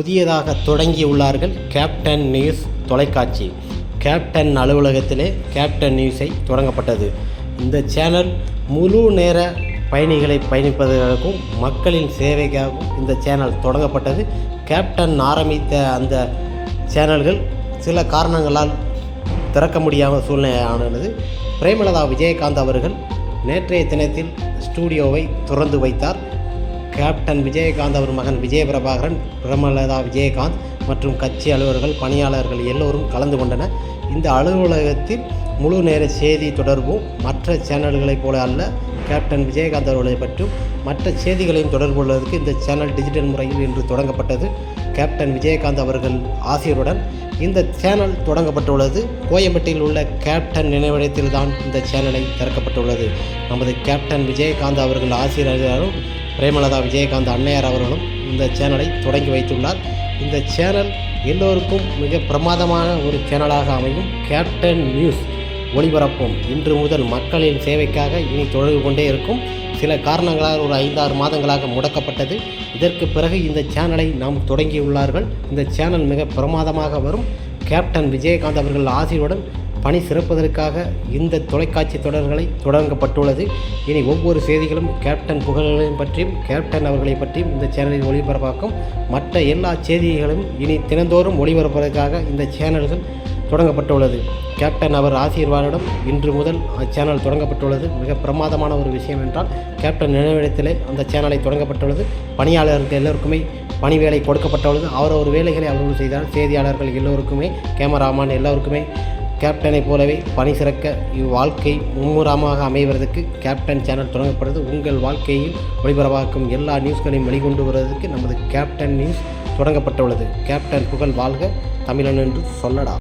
புதியதாக தொடங்கியுள்ளார்கள் Captain News தொலைக்காட்சி. கேப்டன் அலுவலகத்திலே கேப்டன் நியூஸை தொடங்கப்பட்டது. இந்த சேனல் முழு நேர பயணிகளை பயணிப்பதற்கும் மக்களின் சேவைக்காகவும் இந்த சேனல் தொடங்கப்பட்டது. கேப்டன் ஆரம்பித்த அந்த சேனல்கள் சில காரணங்களால் திறக்க முடியாமல் சூழ்நிலை ஆனது பிரேமலதா விஜயகாந்த் அவர்கள் நேற்றைய தினத்தில் ஸ்டூடியோவை திறந்து வைத்தார். கேப்டன் விஜயகாந்த் அவர் மகன் விஜய பிரபாகரன் விஜயகாந்த் மற்றும் கட்சி அலுவலர்கள் பணியாளர்கள் எல்லோரும் கலந்து கொண்டனர். இந்த அலுவலகத்தில் முழு நேர செய்தி தொடர்பும் மற்ற சேனல்களைப் போல அல்ல. கேப்டன் விஜயகாந்த் அவர்களை பற்றும் மற்ற செய்திகளையும் தொடர்பு கொள்வதற்கு இந்த சேனல் டிஜிட்டல் முறையில் இன்று தொடங்கப்பட்டது. கேப்டன் விஜயகாந்த் அவர்கள் ஆசிரியருடன் இந்த சேனல் தொடங்கப்பட்டுள்ளது. கோயம்பேட்டில் உள்ள கேப்டன் நினைவிடத்தில் தான் இந்த சேனலை திறக்கப்பட்டுள்ளது. நமது கேப்டன் விஜயகாந்த் அவர்கள் ஆசிரியர்களும் பிரேமலதா விஜயகாந்த் அன்னையார் அவர்களும் இந்த சேனலை தொடங்கி வைத்துள்ளார். இந்த சேனல் எல்லோருக்கும் மிக பிரமாதமான ஒரு சேனலாக அமையும். கேப்டன் நியூஸ் ஒளிபரப்பும் இன்று முதல் மக்களின் சேவைக்காக இனி தொடர்பு கொண்டே இருக்கும். சில காரணங்களால் ஒரு ஐந்தாறு மாதங்களாக முடக்கப்பட்டது. இதற்கு பிறகு இந்த சேனலை நாம் தொடங்கியுள்ளார்கள். இந்த சேனல் மிக பிரமாதமாக வரும். கேப்டன் விஜயகாந்த் அவர்கள் ஆசியுடன் பணி சிறப்பதற்காக இந்த தொலைக்காட்சி தொடர்களை தொடங்கப்பட்டுள்ளது. இனி ஒவ்வொரு செய்திகளும் கேப்டன் புகழ்களையும் பற்றியும் கேப்டன் அவர்களை பற்றியும் இந்த சேனலில் ஒளிபரப்பாக்கும் மற்ற எல்லா செய்திகளும் இனி தினந்தோறும் ஒளிபரப்பதற்காக இந்த சேனல்கள் தொடங்கப்பட்டுள்ளது. கேப்டன் அவர் ஆசீர்வாதம் இன்று முதல் அச்சேனல் தொடங்கப்பட்டுள்ளது. மிக பிரமாதமான ஒரு விஷயம் என்றால் கேப்டன் நினைவிடத்திலே அந்த சேனலை தொடங்கப்பட்டுள்ளது. பணியாளர்கள் எல்லோருக்குமே பணி வேலை கொடுக்கப்பட்டுள்ளது. அவரவர் வேலைகளை அவர்கள் செய்தால் செய்தியாளர்கள் எல்லோருக்குமே கேமராமேன் எல்லோருக்குமே கேப்டனை போலவே பணி சிறக்க இவ்வாழ்க்கை மும்முரமாக அமைவதற்கு கேப்டன் சேனல் தொடங்கப்படுது. உங்கள் வாழ்க்கையில் ஒளிபரப்பாக்கும் எல்லா நியூஸ்களையும் வெளிக்கொண்டு வருவதற்கு நமது கேப்டன் நியூஸ் தொடங்கப்பட்டுள்ளது. கேப்டன் புகழ் வாழ்க. தமிழன் என்று சொல்லடா.